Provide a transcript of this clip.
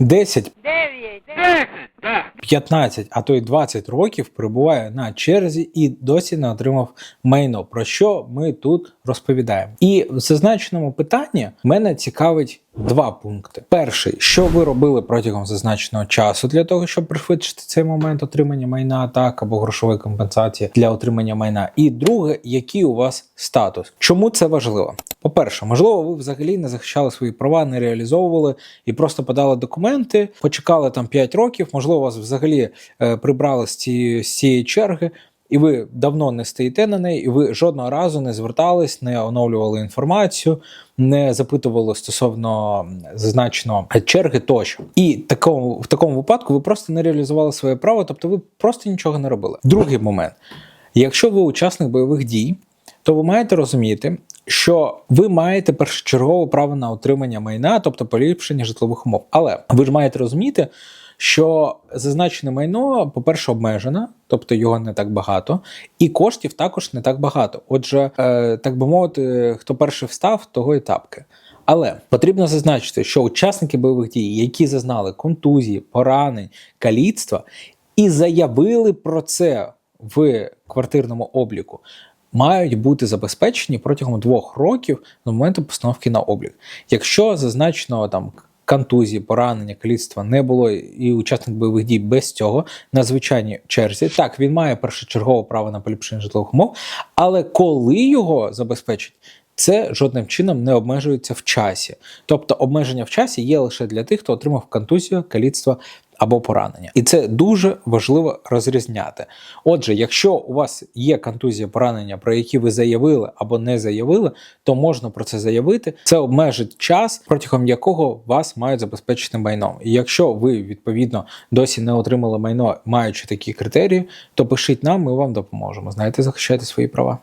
10 Дев'ять. 15, а то й 20 років перебуває на черзі і досі не отримав майно. Про що ми тут розповідаємо? І в зазначеному питанні мене цікавить два пункти: перший, що ви робили протягом зазначеного часу для того, щоб пришвидшити цей момент отримання майна, так або грошової компенсації для отримання майна. І друге, який у вас статус? Чому це важливо? По-перше, можливо, ви взагалі не захищали свої права, не реалізовували і просто подали документи, почекали там 5 років, можливо, вас взагалі е, прибрали з цієї, з цієї черги. І ви давно не стоїте на неї, і ви жодного разу не звертались, не оновлювали інформацію, не запитували стосовно м, зазначеного черги тощо. І такому, в такому випадку ви просто не реалізували своє право, тобто ви просто нічого не робили. Другий момент: якщо ви учасник бойових дій, то ви маєте розуміти, що ви маєте першочергове право на отримання майна, тобто поліпшення житлових умов. Але ви ж маєте розуміти, що зазначене майно, по-перше, обмежено, тобто його не так багато, і коштів також не так багато. Отже, е, так би мовити, хто перший встав, того і тапки. Але потрібно зазначити, що учасники бойових дій, які зазнали контузії, поранень, каліцтва, і заявили про це в квартирному обліку, мають бути забезпечені протягом двох років з моменту постановки на облік. Якщо зазначено там контузії, поранення, каліцтва не було, і учасник бойових дій без цього на звичайній черзі, так він має першочергове право на поліпшення житлових умов, але коли його забезпечать. Це жодним чином не обмежується в часі. Тобто обмеження в часі є лише для тих, хто отримав контузію, каліцтво або поранення. І це дуже важливо розрізняти. Отже, якщо у вас є контузія поранення, про які ви заявили або не заявили, то можна про це заявити. Це обмежить час, протягом якого вас мають забезпечити майном. І якщо ви відповідно досі не отримали майно, маючи такі критерії, то пишіть нам, ми вам допоможемо. Знаєте, захищайте свої права.